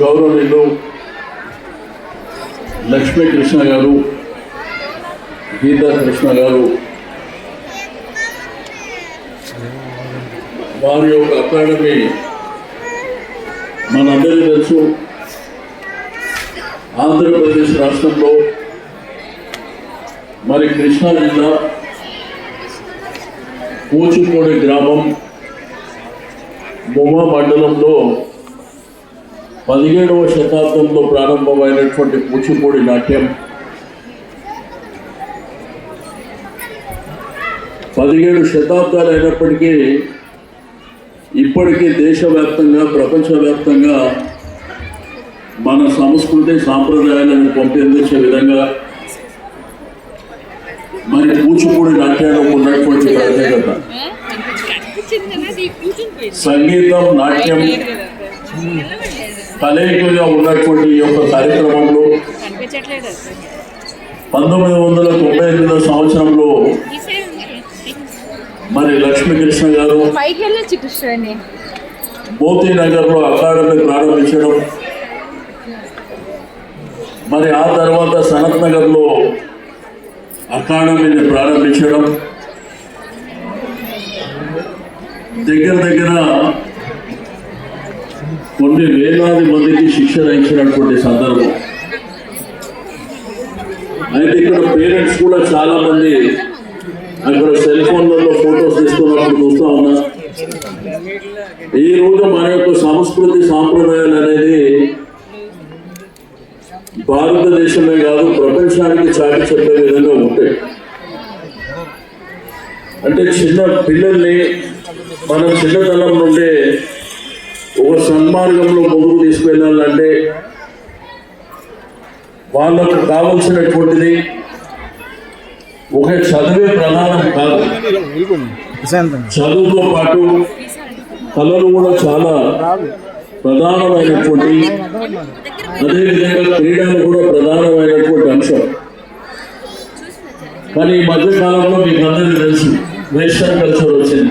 గౌరవనీయులు లక్ష్మీ కృష్ణ గారు గీతా కృష్ణ గారు వారి యొక్క అకాడమీ మనందరికీ తెలుసు. ఆంధ్రప్రదేశ్ రాష్ట్రంలో మరి కృష్ణా జిల్లా కూచిపూడి గ్రామం బొమ్మ మండలంలో పదిహేడవ శతాబ్దంలో ప్రారంభమైనటువంటి కూచిపూడి నాట్యం. పదిహేడు శతాబ్దాలు అయినప్పటికీ ఇప్పటికీ దేశవ్యాప్తంగా ప్రపంచవ్యాప్తంగా మన సంస్కృతి సాంప్రదాయాలను పంపించే విధంగా మరి కూచిపూడి నాట్యాలకు ఉన్నటువంటి ప్రత్యేకత. సంగీతం నాట్యం కలయికగా ఉన్నటువంటి ఈ యొక్క కార్యక్రమంలో పంతొమ్మిది వందల తొంభై ఎనిమిదో సంవత్సరంలో మరి లక్ష్మీకృష్ణ గారు మోతీ నగర్లో అకాడమీ ప్రారంభించడం. మరి ఆ తర్వాత సనత్ నగర్లో అకాడమీని ప్రారంభించడం. దగ్గర దగ్గర కొన్ని వేలాది మందికి శిక్షణ ఇచ్చినటువంటి సందర్భం. అయితే ఇక్కడ పేరెంట్స్ కూడా చాలా మంది అక్కడ సెల్ ఫోన్లలో ఫొటోస్ తీసుకున్నప్పుడు చూస్తా ఉన్నా. ఈ రోజు మన యొక్క సంస్కృతి సాంప్రదాయాలు అనేది భారతదేశమే కాదు ప్రపంచానికి చాటి చెప్పే విధంగా ఉంటాయి. అంటే చిన్న పిల్లల్ని మనం చిన్నతనం నుండే ఒక సన్మార్గంలో ముందుకు తీసుకెళ్ళాలంటే వాళ్ళకు కావలసినటువంటిది ఒక చదువే ప్రధానం కాదు. చదువుతో పాటు కళలు కూడా చాలా ప్రధానమైనటువంటి అదేవిధంగా క్రీడలు కూడా ప్రధానమైనటువంటి అంశం. కానీ ఈ మధ్య కాలంలో మీకు అందరికీ తెలుసు వెస్టర్న్ కల్చర్ వచ్చింది.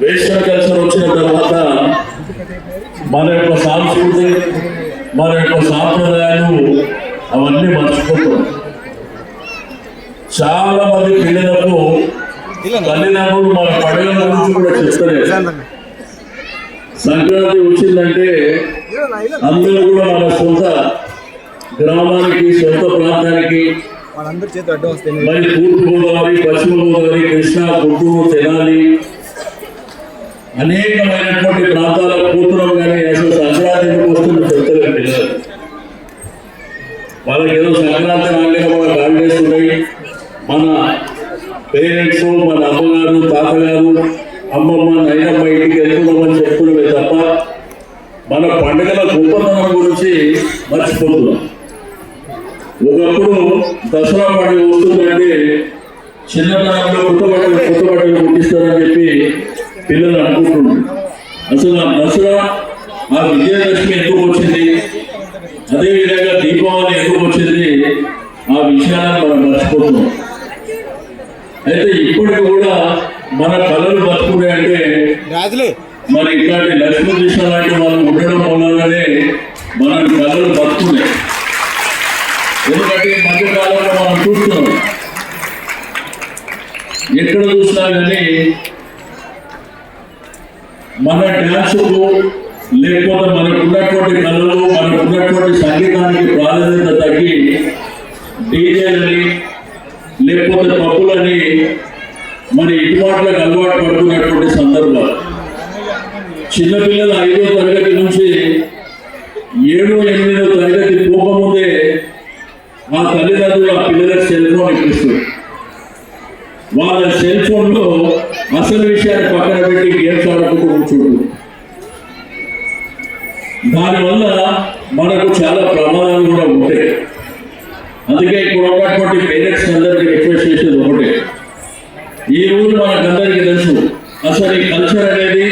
వెస్టర్న్ కల్చర్ వచ్చిన తర్వాత మన యొక్క సంస్కృతి మన యొక్క సాంప్రదాయాలు అవన్నీ మర్చిపోతాం చాలా మంది పిల్లలకు తల్లిదండ్రులు మన పండుగల గురించి కూడా చెప్తలేదు. సంక్రాంతి వచ్చిందంటే అందరూ కూడా మన సొంత గ్రామానికి సొంత ప్రాంతానికి మరి తూర్పు గోదావరి పశ్చిమ గోదావరి కృష్ణా గుంటూరు తెనాలి అనేకమైనటువంటి ప్రాంతాల కూతురం కానీ అసలు సంక్రాంతి ఎందుకు వస్తుంది చెప్తలేదు పిల్లలు వాళ్ళకి ఏదో సంక్రాంతి రాగానే మన హాలిడేస్ ఉన్నాయి మన పేరెంట్స్ మన అమ్మగారు తాతగారు అమ్మమ్మ నైనమ్మ ఇంటికి వెళ్తున్నామని చెప్పుకునేవి తప్ప మన పండుగల గొప్పతనం గురించి మర్చిపోతున్నాం. ఒకప్పుడు దసరా పండుగ వస్తుందంటే చిన్నతనంలో కొత్త బట్టలు కొత్త బట్టలు కుట్టిస్తారని చెప్పి పిల్లలు అనుకుంటున్నారు. అసలు ఆ దసరా ఆ విజయదశమి ఎందుకు వచ్చింది? అదేవిధంగా దీపావళి ఎందుకు వచ్చింది? ఆ విషయాలను మనం మర్చిపోతున్నాం. అయితే ఇప్పటికి కూడా మన కళలు బతుకునే అంటే మరి ఇట్లాంటి లక్ష్మీ కృష్ణ లాంటి వాళ్ళు ఉండడం వల్లనే మన కళలు బతుకున్నాయి ఎందుకంటే ఈ మధ్య కాలంలో మనం చూస్తున్నాం. ఎక్కడ చూసినా కానీ మన డ్యాన్సుకు లేకపోతే మనకు ఉన్నటువంటి కళలు మనకు ఉన్నటువంటి సంగీతానికి ప్రాధాన్యత తగ్గి డీజేలని లేకపోతే పప్పులని మరి ఇటుబాట్లకు అలవాటు పడుతున్నటువంటి సందర్భాలు. చిన్నపిల్లలు ఐదో తరగతి నుంచి ఏడో ఎనిమిదో తరగతి పోకముందే ఆ తల్లిదండ్రులు ఆ పిల్లలకు సెల్ ఫోన్ ఇప్పిస్తారు వాళ్ళ సెల్ అసలు విషయాన్ని పక్కన పెట్టి గేమ్స్ ఆడుకుంటూ కూర్చుంటారు దానివల్ల మనకు చాలా ప్రమాదాలు కూడా ఉంటాయి. అందుకే ఇక్కడ ఉన్నటువంటి పేరెంట్స్ అందరికీ రిక్వెస్ట్ చేసేది ఒకటే. ఈ రోజు మనకందరికీ తెలుసు అసలు ఈ కల్చర్ అనేది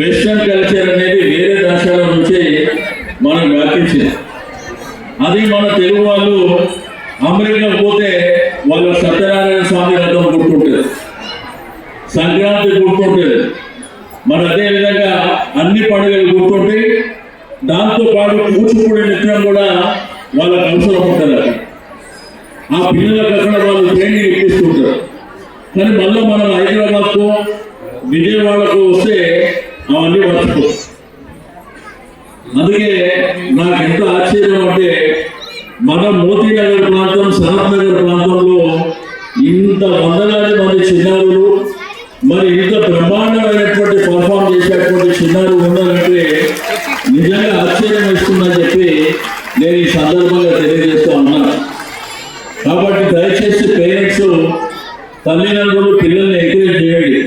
వెస్ట్రన్ కల్చర్ అనేది వేరే దేశాల నుంచి మనం వ్యాపించింది. అది మన తెలుగు వాళ్ళు అమెరికా పోతే వాళ్ళ సత్యనారాయణ స్వామి రథం గుర్తుంటుంది సంక్రాంతి గుర్తుంటుంది మరి అదే విధంగా అన్ని పండుగలు గుర్తుంటాయి దాంతో పాటు కూచిపూడి నృత్యం కూడా వాళ్ళకి అవసరం ఉంటుంది ఆ పిల్లలకు అక్కడ వాళ్ళు ట్రైనింగ్ ఇప్పిస్తుంటారు కానీ మళ్ళీ మనం హైదరాబాద్కు విజయవాడకు వస్తే అవన్నీ మర్చిపో అందుకే నాకు ఎంత ఆశ్చర్యం అంటే మన మోతీనగర్ ప్రాంతం సనత్ నగర్ ప్రాంతంలో ఇంత వందలాది మంది చిన్నారులు మరి ఇంత బ్రహ్మాండమైనటువంటి పర్ఫామ్ చేసేటువంటి చిన్నారులు ఉన్నారంటే నిజంగా ఆశ్చర్యం ఇస్తున్నది చెప్పి నేను ఈ సందర్భంగా తెలియజేస్తూ ఉన్నాను కాబట్టి దయచేసి పేరెంట్స్ తల్లిదండ్రులు పిల్లల్ని ఎంకరేజ్ చేయండి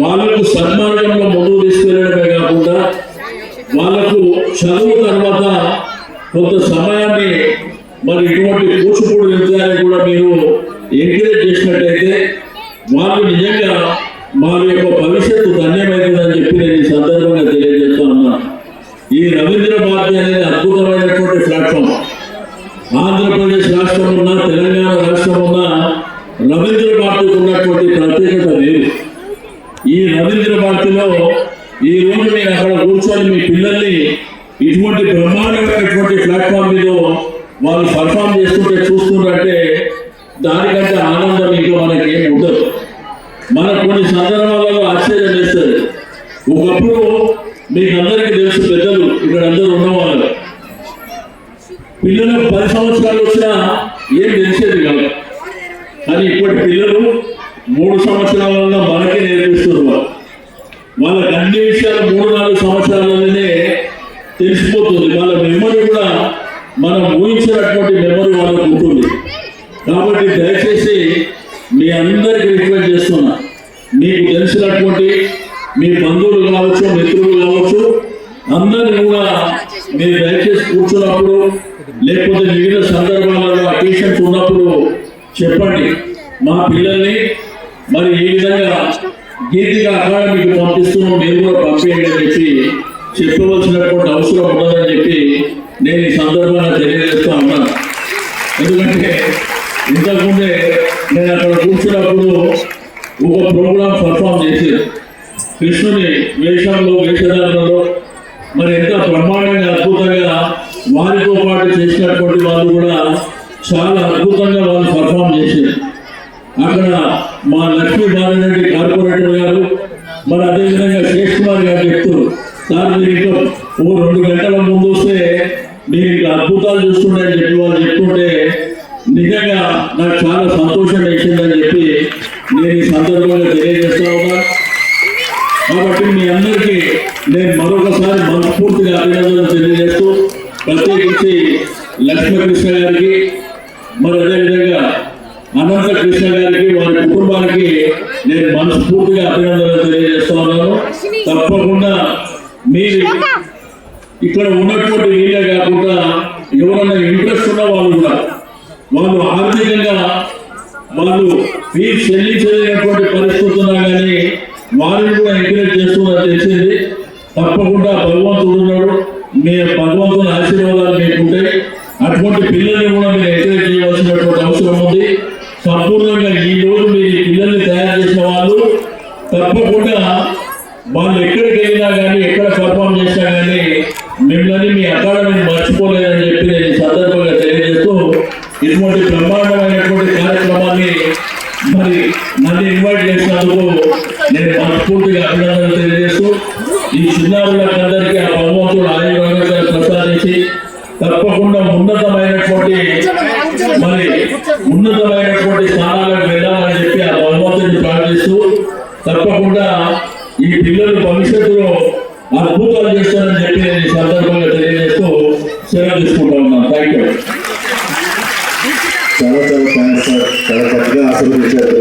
వాళ్ళకు సన్మార్గంలో ముందుకు తీసుకెళ్ళడమే కాకుండా వాళ్ళకు చదువు తర్వాత కొంత సమయాన్ని మరి ఇటువంటి కూచిపూడి విద్యాన్ని కూడా మీరు ఎంకరేజ్ చేసినట్టయితే వాళ్ళు నిజంగా వారి యొక్క భవిష్యత్తు ధన్యమైందని చెప్పి నేను ఈ సందర్భంగా తెలియజేస్తా ఉన్నాను ఈ రవీంద్ర భారతి అనేది అద్భుతమైనటువంటి ప్లాట్ఫామ్ ఆంధ్రప్రదేశ్ రాష్ట్రం ఉన్న తెలంగాణ రాష్ట్రం ఉన్న రవీంద్ర భారతికి ఉన్నటువంటి ప్రత్యేకత వేరు ఈ రవీంద్ర భారతిలో ఈ రోజు మీరు అక్కడ కూర్చొని మీ పిల్లల్ని ఇటువంటి బ్రహ్మాండమైనటువంటి ప్లాట్ఫామ్ మీద వాళ్ళు పర్ఫామ్ చేస్తుంటే చూస్తుంటే దానికంటే ఆనందం ఇంకా మనకి ఏమి ఉండదు. మనకు కొన్ని సందర్భాలలో ఆశ్చర్యం వేస్తుంది. ఒకప్పుడు మీకు అందరికీ తెలుసు పెద్దలు ఇక్కడ అందరూ ఉన్నవాళ్ళు. పిల్లలకు పది సంవత్సరాలు వచ్చినా ఏం తెలిసేది కాదు. కానీ ఇప్పటి పిల్లలు మూడు సంవత్సరాలలో మనకే నేర్పిస్తున్నారు. వాళ్ళకి అన్ని విషయాలు మూడు నాలుగు సంవత్సరాలలోనే తెలిసిపోతుంది. వాళ్ళ మెమరీ కూడా మనం ఊహించినటువంటి మెమరీ వాళ్ళకు ఉంటుంది. కాబట్టి దయచేసి మీ అందరికీ రిక్వెస్ట్ చేస్తున్నా. మీకు తెలిసినటువంటి మీ బంధువులు కావచ్చు మిత్రులు కావచ్చు అందరినీ కూడా మీరు దయచేసి కూర్చున్నప్పుడు లేకపోతే వివిధ సందర్భాలలో అకేషన్స్ ఉన్నప్పుడు చెప్పండి. మా పిల్లల్ని మరి ఈ విధంగా గీతిగా అకాడమీకి పంపిస్తున్నాం మీరు కూడా పంపేయండి అని చెప్పి చెప్పవలసినటువంటి అవసరం ఉండదని చెప్పి నేను ఈ సందర్భంగా తెలియజేస్తా ఉన్నాను ఎందుకంటే ఇంతకుముందే నేను అక్కడ కూర్చున్నప్పుడు ఒక ప్రోగ్రామ్ పర్ఫామ్ చేసేది. కృష్ణుని వేషంలో వేషధారణలో మరి ఎంత బ్రహ్మాండంగా అద్భుతంగా వారితో పాటు చేసినటువంటి వాళ్ళు కూడా చాలా అద్భుతంగా వాళ్ళు పర్ఫామ్ చేశారు అక్కడ మా లక్ష్మీ బాలరెడ్డి కార్పొరేటర్ గారు మరి అదేవిధంగా శేష్ కుమార్ గారు చెప్తారు సార్ మీరు ఇంకా ఓ ముందు వస్తే మీరు ఇంకా అద్భుతాలు చూస్తుండే అని చెప్పి వాళ్ళు చెప్తుంటే నిజంగా నాకు చాలా సంతోషం వేసిందని చెప్పి నేను ఈ సందర్భంగా తెలియజేస్తా ఉన్నా. కాబట్టి మీ అందరికీ నేను మరొకసారి మనస్ఫూర్తిగా అభినందనలు తెలియజేస్తూ ప్రత్యేకించి లక్ష్మీకృష్ణ గారికి మరి అదేవిధంగా అనంత కృష్ణ గారికి వారి కుటుంబానికి నేను మనస్ఫూర్తిగా అభినందనలు తెలియజేస్తా ఉన్నాను. తప్పకుండా మీరు ఇక్కడ ఉన్నటువంటి వీళ్ళే కాకుండా ఎవరైనా ఇంట్రెస్ట్ ఉన్న వాళ్ళు కూడా వాళ్ళు ఆర్థికంగా వాళ్ళు ఫీజు చెల్లించలేనటువంటి పరిస్థితి ఉన్నా కానీ వారిని కూడా ఎంకరేజ్ చేస్తున్నా తెలిసింది. తప్పకుండా భగవంతుడు ఉన్నాడు. మీ భగవంతుని ఆశీర్వాదాలు మీకుంటాయి. అటువంటి పిల్లల్ని కూడా మీరు ఎంకరేజ్ చేయవలసినటువంటి అవసరం ఉంది. సంపూర్ణంగా ఈ రోజు మీ పిల్లల్ని తయారు చేసిన వాళ్ళు తప్పకుండా వాళ్ళు ఎక్కడికి వెళ్ళినా కానీ ఎక్కడ పర్ఫామ్ చేసినా కానీ మిమ్మల్ని మీ అకాడమీని మర్చిపోలేదని చెప్పి నేను ఈ సందర్భంగా తెలియజేస్తూ ఇటువంటి బ్రహ్మాండమైనటువంటి కార్యక్రమాన్ని మరి నన్ను ఇన్వైట్ చేసినందుకు నేను మనస్ఫూర్తిగా అభినందనలు తెలియజేస్తూ ఈ చిన్నారులందరికీ ఆ భగవంతుడు ఆయుర్వేదంగా ప్రసాదించి తప్పకుండా ఉన్నతమైనటువంటి మరి ఉన్నతమైనటువంటి స్థానాలకు వెళ్ళాలని చెప్పి ఆ భగవంతుడిని ప్రార్థిస్తూ తప్పకుండా ఈ పిల్లలు భవిష్యత్తులో అద్భుతాలు చేస్తారని చెప్పి నేను ఈ సందర్భంగా తెలియజేస్తూ సెలవు తీసుకుంటా ఉన్నాను. థ్యాంక్ యూ చాలా చాలా థ్యాంక్స్ సార్. చాలా చక్కగా ఆశీర్వదించారు.